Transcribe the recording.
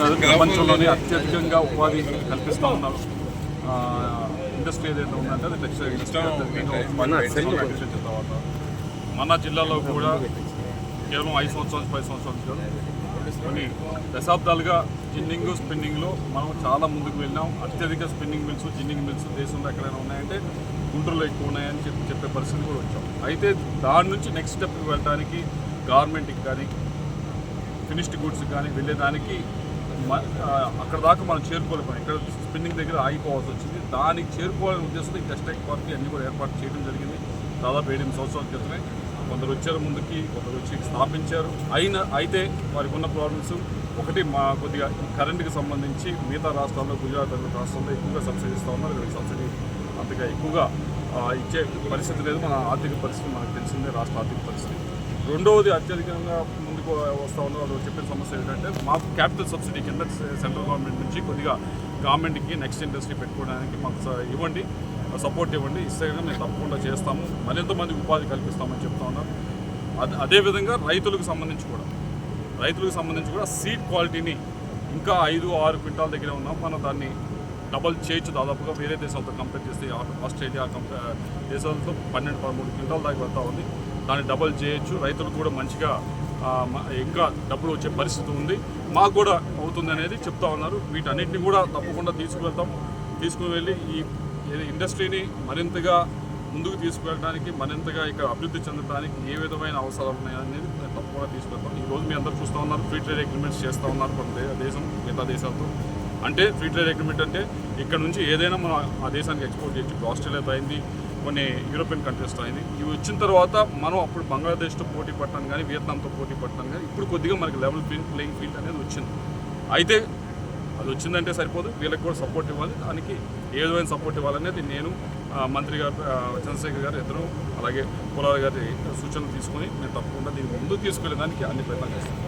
ప్రపంచంలోనే అత్యధికంగా ఉపాధి కల్పిస్తూ ఉన్నారు. ఇండస్ట్రీ ఏదైతే ఉందంటే అది టెక్స్టైల్ ఇండస్ట్రీ తర్వాత. మన జిల్లాలో కూడా కేవలం ఐదు సంవత్సరాలు పది సంవత్సరాలు కాదు కొన్ని దశాబ్దాలుగా జిన్నింగ్ స్పిన్నింగ్లో మనం చాలా ముందుకు వెళ్ళాం అత్యధిక స్పిన్నింగ్ మిల్స్ జిన్నింగ్ మిల్స్ దేశంలో ఎక్కడైనా ఉన్నాయంటే గుంటూరులో ఎక్కువ ఉన్నాయని చెప్పి చెప్పే పరిస్థితి కూడా వచ్చాం. అయితే దాని నుంచి నెక్స్ట్ స్టెప్ వెళ్ళడానికి గవర్నమెంట్కి కానీ ఫినిష్డ్ గుడ్స్ కానీ వెళ్ళేదానికి అక్కడ దాకా మనం చేరుకోలేము ఇక్కడ స్పిన్నింగ్ దగ్గర ఆగిపోవాల్సి వచ్చింది. దానికి చేరుకోవాలనే ఉద్దేశంతో ఈ టెక్స్టైల్ పార్టీ అన్ని కూడా ఏర్పాటు చేయడం జరిగింది. దాదాపు ఏడెనిమిది సంవత్సరాల క్రితమే. కొందరు వచ్చారు ముందుకి కొందరు వచ్చి స్థాపించారు. అయినా అయితే వారికి ఉన్న ప్రాబ్లమ్స్ ఒకటి మా కొద్దిగా కరెంటుకి సంబంధించి మిగతా రాష్ట్రాల్లో గుజరాత్ రాష్ట్రంలో రాష్ట్రాల్లో ఎక్కువగా సబ్సిడీ ఇస్తూ ఉన్నారు. ఇక్కడ సబ్సిడీ అంతగా ఎక్కువగా ఇచ్చే పరిస్థితి లేదు. మన ఆర్థిక పరిస్థితి మనకు తెలిసిందే రాష్ట్ర ఆర్థిక పరిస్థితి. రెండవది అత్యధికంగా వస్తూ ఉన్నారు వాళ్ళు చెప్పిన సమస్య ఏంటంటే మాకు క్యాపిటల్ సబ్సిడీ కింద సెంట్రల్ గవర్నమెంట్ నుంచి కొద్దిగా గవర్నమెంట్కి నెక్స్ట్ ఇండస్ట్రీ పెట్టుకోవడానికి మాకు స- ఇవ్వండి సపోర్ట్ ఇవ్వండి. ఇస్తే మేము తప్పకుండా చేస్తాము. మరింత మంది ఉపాధి కల్పిస్తామని చెప్తా ఉన్నారు అదే అదేవిధంగా రైతులకు సంబంధించి కూడా రైతులకు సంబంధించి కూడా సీడ్ క్వాలిటీని ఇంకా ఐదు ఆరు క్వింటాల దగ్గర ఉన్నాం మనం దాన్ని డబల్ చేయొచ్చు దాదాపుగా వేరే దేశాలతో కంపేర్ చేస్తే ఆస్ట్రేలియా కంపే దేశాలతో పన్నెండు పదమూడు క్వింటాల దాకా వెళ్తా ఉంది. దాన్ని డబల్ చేయొచ్చు. రైతులకు కూడా మంచిగా ఇంకా డబ్బులు వచ్చే పరిస్థితి ఉంది. మాకు కూడా అవుతుంది అనేది చెప్తా ఉన్నారు. వీటన్నిటిని కూడా తప్పకుండా తీసుకువెళ్తాం. తీసుకుని వెళ్ళి ఈ ఇండస్ట్రీని మరింతగా ముందుకు తీసుకువెళ్ళడానికి మరింతగా ఇక్కడ అభివృద్ధి చెందడానికి ఏ విధమైన అవసరాలు ఉన్నాయనేది తప్పకుండా తీసుకెళ్తాం ఈ రోజు మీ అందరూ చూస్తూ ఉన్నారు ఫ్రీ ట్రేడ్ అగ్రిమెంట్స్ చేస్తూ ఉన్నారు మన దేశం మిగతా దేశాలతో. అంటే ఫ్రీ ట్రేడ్ అగ్రిమెంట్ అంటే ఇక్కడ నుంచి ఏదైనా మనం ఆ దేశానికి ఎక్స్పోర్ట్ చేయొచ్చు ఆస్ట్రేలియా ఆస్ట్రేలియాతో అయింది కొన్ని యూరోపియన్ కంట్రీస్తో అయింది ఇవి వచ్చిన తర్వాత మనం అప్పుడు బంగ్లాదేశ్తో పోటీ పట్టడం కానీ వియత్నాంతో పోటీ పట్టడం కానీ ఇప్పుడు కొద్దిగా మనకి లెవెల్ ఫీల్డ్ ప్లేయింగ్ ఫీల్డ్ అనేది వచ్చింది. అయితే అది వచ్చిందంటే సరిపోదు. వీళ్ళకి కూడా సపోర్ట్ ఇవ్వాలి. దానికి ఏ విధమైన సపోర్ట్ ఇవ్వాలనేది నేను మంత్రి గారు చంద్రశేఖర్ గారు ఇద్దరు అలాగే కులాల గారి సూచనలు తీసుకొని నేను తప్పకుండా దీన్ని ముందుకు తీసుకెళ్ళడానికి అన్ని ప్రయత్నాలు చేస్తాను.